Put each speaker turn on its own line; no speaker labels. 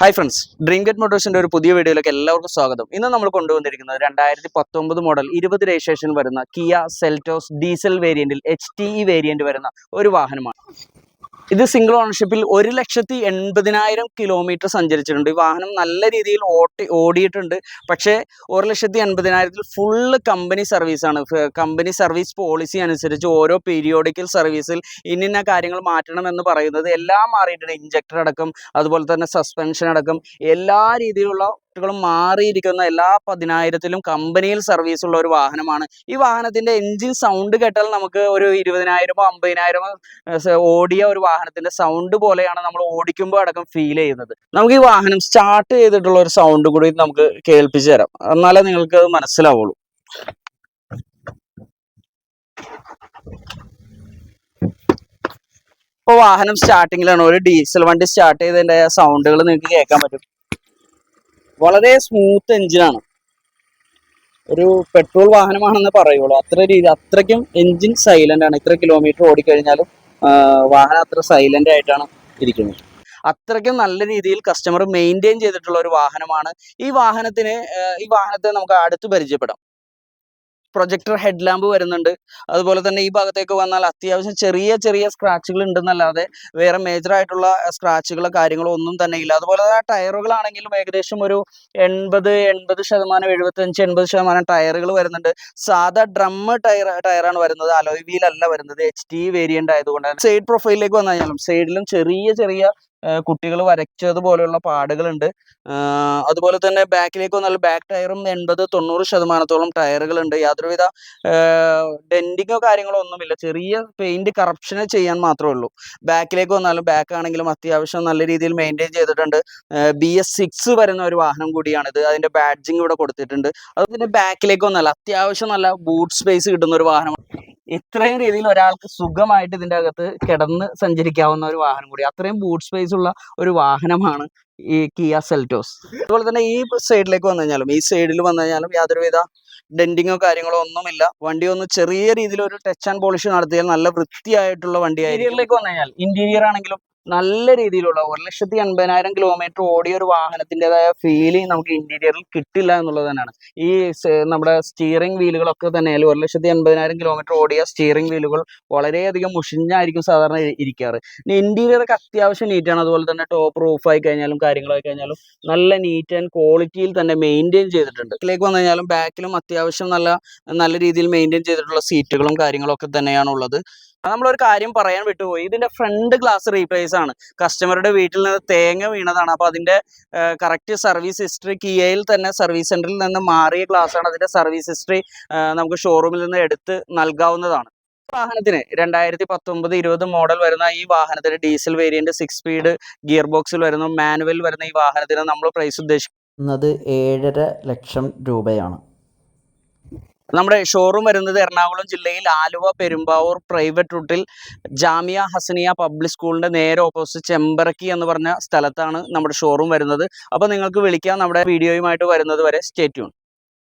Hi friends dream get മോട്ടോഴ്സിന്റെ ഒരു പുതിയ വീഡിയോയിലേക്ക് എല്ലാവർക്കും സ്വാഗതം. ഇന്ന് നമ്മൾ കൊണ്ടുവന്നിരിക്കുന്നത് രണ്ടായിരത്തി പത്തൊമ്പത് മോഡൽ ഇരുപത് രജിസ്ട്രേഷൻ വരുന്ന കിയ സെൽറ്റോസ് ഡീസൽ വേരിയന്റിൽ എച്ച് ടി ഇ വേരിയന്റ് വരുന്ന ഒരു വാഹനമാണ്. ഇത് സിംഗിൾ ഓണർഷിപ്പിൽ ഒരു ലക്ഷത്തി എൺപതിനായിരം കിലോമീറ്റർ സഞ്ചരിച്ചിട്ടുണ്ട്. ഈ വാഹനം നല്ല രീതിയിൽ ഓട്ടി ഓടിയിട്ടുണ്ട്. പക്ഷേ ഒരു ലക്ഷത്തി എൺപതിനായിരത്തിൽ ഫുള്ള് കമ്പനി സർവീസാണ് കമ്പനി സർവീസ് പോളിസി അനുസരിച്ച് ഓരോ പീരിയോഡിക്കൽ സർവീസിൽ ഇന്നിന്ന കാര്യങ്ങൾ മാറ്റണം എന്ന് പറയുന്നത് എല്ലാം മാറിയിട്ടുണ്ട്. ഇഞ്ചക്ടർ അടക്കം അതുപോലെ തന്നെ സസ്പെൻഷൻ അടക്കം എല്ലാ രീതിയിലുള്ള ും മാറിയിരിക്കുന്ന എല്ലാ പതിനായിരത്തിലും കമ്പനിയിൽ സർവീസ് ഉള്ള ഒരു വാഹനമാണ്. ഈ വാഹനത്തിന്റെ എഞ്ചിൻ സൗണ്ട് കേട്ടാൽ നമുക്ക് ഒരു ഇരുപതിനായിരമോ അമ്പതിനായിരമോ ഓടിയ ഒരു വാഹനത്തിന്റെ സൗണ്ട് പോലെയാണ് നമ്മൾ ഓടിക്കുമ്പോൾ അടക്കം ഫീൽ ചെയ്യുന്നത്. നമുക്ക് ഈ വാഹനം സ്റ്റാർട്ട് ചെയ്തിട്ടുള്ള ഒരു സൗണ്ട് കൂടി നമുക്ക് കേൾപ്പിച്ചു തരാം. എന്നാലേ നിങ്ങൾക്ക് അത് മനസ്സിലാവുള്ളൂ. ഇപ്പോൾ വാഹനം സ്റ്റാർട്ടിങ്ങിലാണ് ഒരു ഡീസൽ വണ്ടി സ്റ്റാർട്ട് ചെയ്തതിന്റെ സൗണ്ടുകൾ നിങ്ങൾക്ക് കേൾക്കാൻ പറ്റും. വളരെ സ്മൂത്ത് എഞ്ചിനാണ് ഒരു പെട്രോൾ വാഹനമാണെന്ന് പറയുള്ളൂ. അത്ര രീതി അത്രയ്ക്കും എഞ്ചിൻ സൈലന്റ് ആണ്. ഇത്ര കിലോമീറ്റർ ഓടിക്കഴിഞ്ഞാലും വാഹനം അത്ര സൈലന്റ് ആയിട്ടാണ് ഇരിക്കുന്നത്. അത്രയ്ക്കും നല്ല രീതിയിൽ കസ്റ്റമർ മെയിന്റെയിൻ ചെയ്തിട്ടുള്ള ഒരു വാഹനമാണ്. ഈ വാഹനത്തിന് ഈ വാഹനത്തെ നമുക്ക് അടുത്ത് പരിചയപ്പെടാം. പ്രൊജക്ടർ ഹെഡ് ലാമ്പ് വരുന്നുണ്ട്. അതുപോലെ തന്നെ ഈ ഭാഗത്തേക്ക് വന്നാൽ അത്യാവശ്യം ചെറിയ ചെറിയ സ്ക്രാച്ചുകൾ ഉണ്ടെന്നല്ലാതെ വേറെ മേജർ ആയിട്ടുള്ള സ്ക്രാച്ചുകളോ കാര്യങ്ങളോ ഒന്നും തന്നെ ഇല്ല. അതുപോലെ തന്നെ ടയറുകളാണെങ്കിലും ഏകദേശം ഒരു എൺപത് എൺപത് ശതമാനം എഴുപത്തഞ്ച് എൺപത് ശതമാനം ടയറുകൾ വരുന്നുണ്ട്. സാധാ ഡ്രം ടയർ ടയറാണ് വരുന്നത്. അലോയ് വീൽ അല്ല വരുന്നത്. എച്ച് ടി വേരിയന്റ് ആയതുകൊണ്ട്. സൈഡ് പ്രൊഫൈലിലേക്ക് വന്നു കഴിഞ്ഞാലും സൈഡിലും ചെറിയ ചെറിയ കുട്ടികൾ വരച്ചതുപോലെയുള്ള പാടുകളുണ്ട്. അതുപോലെ തന്നെ ബാക്കിലേക്ക് വന്നാൽ ബാക്ക് ടയറും എൺപത് തൊണ്ണൂറ് ശതമാനത്തോളം ടയറുകളുണ്ട്. യാതൊരുവിധ ഡെൻഡിങ്ങോ കാര്യങ്ങളോ ഒന്നുമില്ല. ചെറിയ പെയിന്റ് കറപ്ഷനെ ചെയ്യാൻ മാത്രമേ ഉള്ളൂ. ബാക്കിലേക്ക് വന്നാലും ബാക്ക് ആണെങ്കിലും അത്യാവശ്യം നല്ല രീതിയിൽ മെയിന്റെയിൻ ചെയ്തിട്ടുണ്ട്. ബി എസ് സിക്സ് വരുന്ന ഒരു വാഹനം കൂടിയാണിത്. അതിന്റെ ബാഡ്ജിങ് ഇവിടെ കൊടുത്തിട്ടുണ്ട്. അതുപോലെ ബാക്കിലേക്ക് വന്നാൽ അത്യാവശ്യം നല്ല ബൂട്ട് സ്പേസ് കിട്ടുന്ന ഒരു വാഹനം. ഇത്രയും രീതിയിൽ ഒരാൾക്ക് സുഖമായിട്ട് ഇതിന്റെ അകത്ത് കിടന്ന് സഞ്ചരിക്കാവുന്ന ഒരു വാഹനം കൂടി അത്രയും ബൂട്ട് സ്പേസ് ഉള്ള ഒരു വാഹനമാണ് ഈ കിയ സെൽറ്റോസ് അതുപോലെ തന്നെ ഈ സൈഡിലേക്ക് വന്നു കഴിഞ്ഞാലും ഈ സൈഡിൽ വന്നു കഴിഞ്ഞാലും യാതൊരുവിധ ഡെൻഡിങ്ങോ കാര്യങ്ങളോ ഒന്നുമില്ല. വണ്ടി ഒന്ന് ചെറിയ രീതിയിൽ ഒരു ടച്ച് ആൻഡ് പോളിഷ് നടത്തിയാൽ നല്ല വൃത്തിയായിട്ടുള്ള വണ്ടി ഇന്റീരിയറിലേക്ക് വന്നു കഴിഞ്ഞാൽ ഇന്റീരിയർ ആണെങ്കിലും നല്ല രീതിയിലുള്ള ഒരു ലക്ഷത്തി എൺപതിനായിരം കിലോമീറ്റർ ഓടിയ ഒരു വാഹനത്തിന്റെതായ ഫീലിംഗ് നമുക്ക് ഇന്റീരിയറിൽ കിട്ടില്ല എന്നുള്ളത് തന്നെയാണ്. ഈ നമ്മുടെ സ്റ്റിയറിംഗ് വീലുകളൊക്കെ തന്നെ ഒരു ലക്ഷത്തി എൺപതിനായിരം കിലോമീറ്റർ ഓടിയ സ്റ്റിയറിംഗ് വീലുകൾ വളരെയധികം മുഷിഞ്ഞായിരിക്കും സാധാരണ ഇരിക്കാറ്. ഇനി ഇന്റീരിയർ ഒക്കെ അത്യാവശ്യം നീറ്റാണ് അതുപോലെ തന്നെ ടോപ്പ് റൂഫ് ആയി കഴിഞ്ഞാലും കാര്യങ്ങളായി കഴിഞ്ഞാലും നല്ല നീറ്റ് ആൻഡ് ക്വാളിറ്റിയിൽ തന്നെ മെയിന്റെയിൻ ചെയ്തിട്ടുണ്ട്. ഇതിലേക്ക് വന്നു കഴിഞ്ഞാലും ബാക്കിലും അത്യാവശ്യം നല്ല നല്ല രീതിയിൽ മെയിന്റെയിൻ ചെയ്തിട്ടുള്ള സീറ്റുകളും കാര്യങ്ങളും ഒക്കെ തന്നെയാണ് ഉള്ളത് നമ്മളൊരു കാര്യം പറയാൻ വിട്ടുപോയി. ഇതിന്റെ ഫ്രണ്ട് ഗ്ലാസ് റീപ്ലേസ് ആണ്. കസ്റ്റമറുടെ വീട്ടിൽ നിന്ന് തേങ്ങ വീണതാണ്. അപ്പൊ അതിന്റെ കറക്റ്റ് സർവീസ് ഹിസ്റ്ററി കിയയിൽ തന്നെ സർവീസ് സെന്ററിൽ നിന്ന് മാറിയ ഗ്ലാസ് ആണ് അതിന്റെ സർവീസ് ഹിസ്റ്ററി നമുക്ക് ഷോറൂമിൽ നിന്ന് എടുത്ത് നൽകാവുന്നതാണ്. വാഹനത്തിന് രണ്ടായിരത്തി പത്തൊമ്പത് ഇരുപത് മോഡൽ വരുന്ന ഈ വാഹനത്തിന് diesel variant six speed gear ബോക്സിൽ വരുന്ന. മാനുവൽ വരുന്ന ഈ വാഹനത്തിന് നമ്മൾ പ്രൈസ് ഉദ്ദേശിക്കുന്നത്
ഏഴര ലക്ഷം രൂപയാണ്.
നമ്മുടെ ഷോറൂം വരുന്നത് എറണാകുളം ജില്ലയിൽ ആലുവ പെരുമ്പാവൂർ പ്രൈവറ്റ് റൂട്ടിൽ ജാമിയ ഹസനിയ പബ്ലിക് സ്കൂളിന്റെ നേരെ ഓപ്പോസിറ്റ് ചെമ്പറക്കി എന്ന് പറഞ്ഞ സ്ഥലത്താണ് നമ്മുടെ ഷോറൂം വരുന്നത്. അപ്പോൾ നിങ്ങൾക്ക് വിളിക്കാം നമ്മുടെ വീഡിയോയുമായിട്ട് വരുന്നത് വരെ സ്റ്റേ